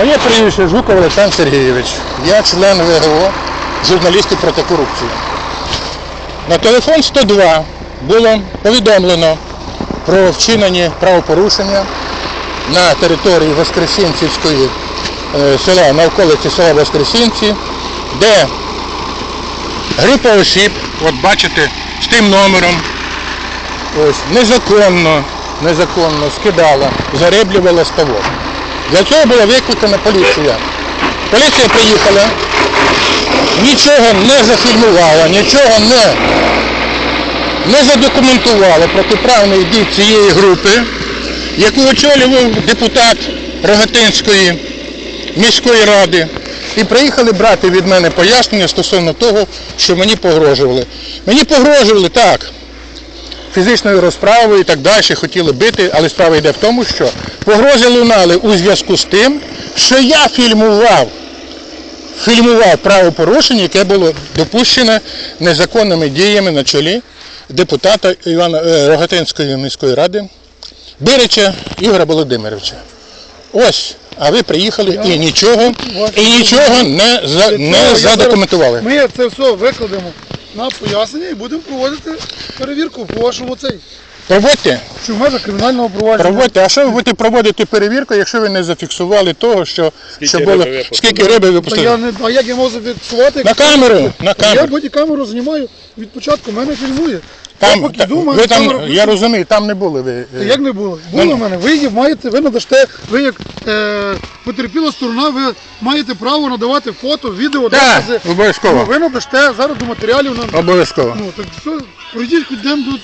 Моє прізвище Жуков Олександр Сергійович. Я член ВГО, журналісти проти корупції. На телефон 102 було повідомлено про вчинені правопорушення на території Воскресінцівської е, села, на околиці села Воскресінці, де група осіб, от бачите, з тим номером, ось, незаконно, незаконно скидала, зариблювала ставок. Для цього була викликана поліція. Поліція приїхала, нічого не зафільмувала, нічого не, не задокументувала протиправної дії цієї групи, яку очолював депутат Рогатинської міської ради. І приїхали брати від мене пояснення стосовно того, що мені погрожували. Мені погрожували так, фізичною розправою і так далі, хотіли бити, але справа йде в тому, що погрози лунали у зв'язку з тим, що я фільмував, фільмував правопорушення, яке було допущене незаконними діями на чолі депутата Івана е, Рогатинської міської ради Бирича Ігоря Володимировича. Ось, а ви приїхали і нічого, і нічого не, за, не задокументували. Ми це все викладемо на пояснення і будемо проводити перевірку по вашому цей. Проводьте, в межах кримінального провадження. проводьте. А що ви будете проводити перевірку, якщо ви не зафіксували того, що, що було, риби випустили? скільки риби Та я випустили? не, а як я можу відсувати? На камеру, на Я камеру. бодікамеру знімаю від початку, мене фільмує. Там, я поки та- думаю, ви там, камера я розумію, там не були ви. Та Як не було? Було в мене. Ви маєте, ви надасте, ви як е, потерпіла сторона, ви маєте право надавати фото, відео, Так, докази. Ну, обов'язково. ви надасте зараз до матеріалів. На... Обов'язково. Ну, так все, пройдіть дем тут.